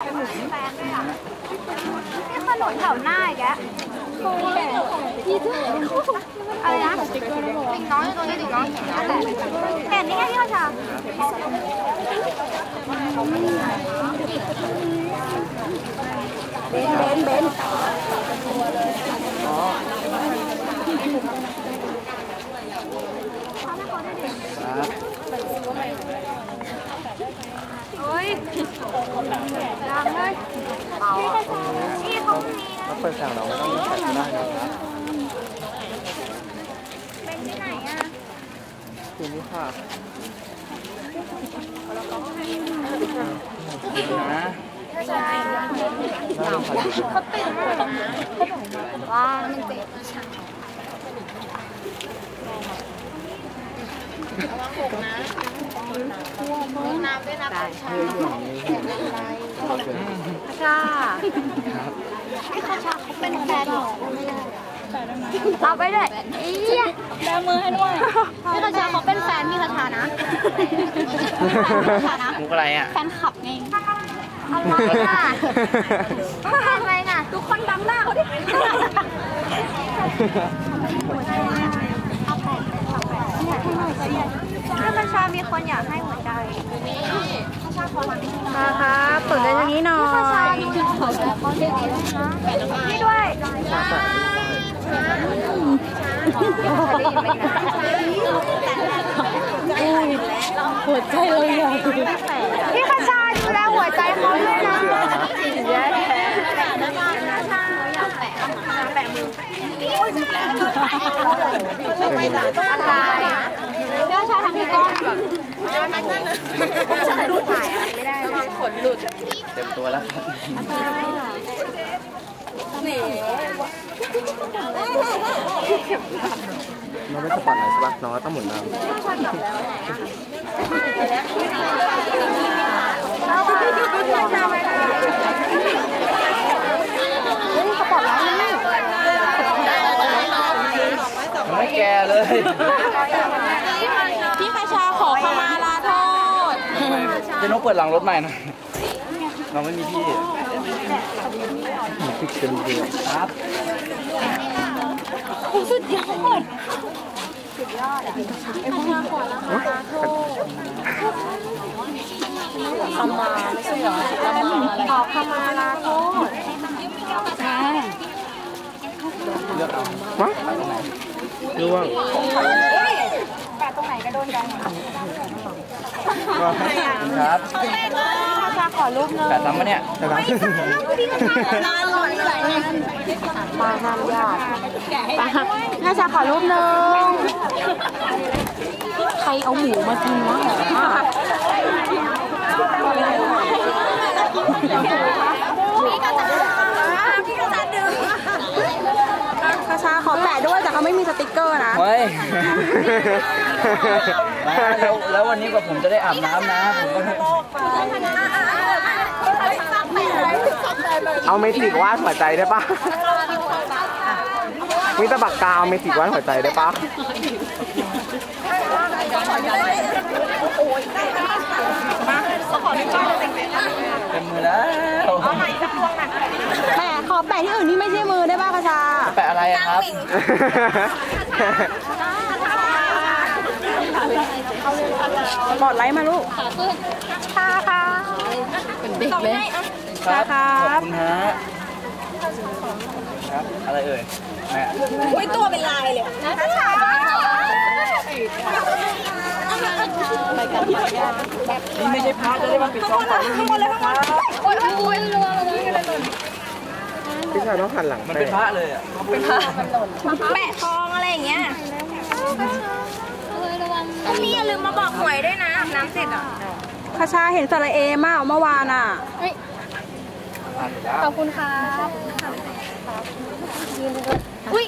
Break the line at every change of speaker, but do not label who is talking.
แฟนด้วยอะนี่ขนมแถวหน้าอีกแล้วอะไแล้
วเปิดสั่งเราไม่ต้องใส่ก็ได้นะครับ
เป็นที่ไหนอะ
คืนนี้ค่ะนะ
ใช่
น่าขอดู
เขา ติดว่ามันติดค่ะพี่คาชาเขาเป็นแฟนหรอเอาไปด้วยอีแบมือให้ด้วยพี่คาชาเขาเป็นแฟนพี่คาชานะคาชานะ
มุกอะไรอะ
แฟนคลับไงอะไรน่ะอะไรน่ะทุกคนดังหน้าเขาดิ ถ้าประชามีคนอยากให้หัวใจ
ค่ะครับเปิดได้อย่างนี้หน่อ
พี่ประชายดูหัวใจเขาเด็กพี่ด้วย
หัวใจเราใหญ่
พี่คาชาดูแลหัวใจเขาด้วยนะแย่ไม่ได้อะไรพี่คาชาทำ พี่ก้องแบบถ่ายไม่ได้ขนหลุด
เต็มตัวแล้วครับน้องไม่สปอร์ตไหนใช่ปะน้องต้องหมุนมาไม่แก่เลย เจะนกเปิดหลังรถใหม่หน่อยเราไม่มีที่พิกเป็นเดียวครับ
สุดยอดขมาไม่ใช่เหรอขมาอะไร
ขอขมาลาโทษ
เลือกเอาวะร่วง
แปะตรงไหนก็โดนกัน
ครับ
คาชาขอรูปนึง
แต่ซ้ำปะเนี่ยแต่ซ้
พี่คาชาลาหล่นเลย
มาห้ามญาติ
คาชาขอรูปนึง
ใครเอาหมูมากินวะ
พี่คาชาพี่คาชาดึง
คาชาขอ แปะด้วยแต่เขาไม่มีสติกเกอร์นะำ
เฮ้ยแล้วแล้ววันนี้กว่าผมจะได้อาบน้ำนะ ผมก็
เอาเมจิกวาดหัวใจได้ปะมีตะบักกาวเมจิกวาดหัวใจได้ปะ
เต็มมือแล้ว
แปะขอแปะที่อื่นที่
บ
บอดไลท์มาลูก
ค่ะค่ะ
ครับ
ครั
ขอบบคุณฮะครับ อะไรเอ่ยแม่
คาชา
นี่ไม่ใช่พระจะได้มาปิดกองไฟไม่มีนะครับ
โอ้ยโอ้ยรัวเลย
พี่ชายต้องหันหลัง
มัน
ไป
เป็นพระเลยอะ
แปะทองอะไรอย่างเงี้ยพี่อย่าลืมมาบอกหวยด้วยนะอาบน้ำเสร็จอะ
คาชาเห็นสระเอมากเมื่อวานอะ
อ่านแล้ว
ขอบคุณครับอุ้ย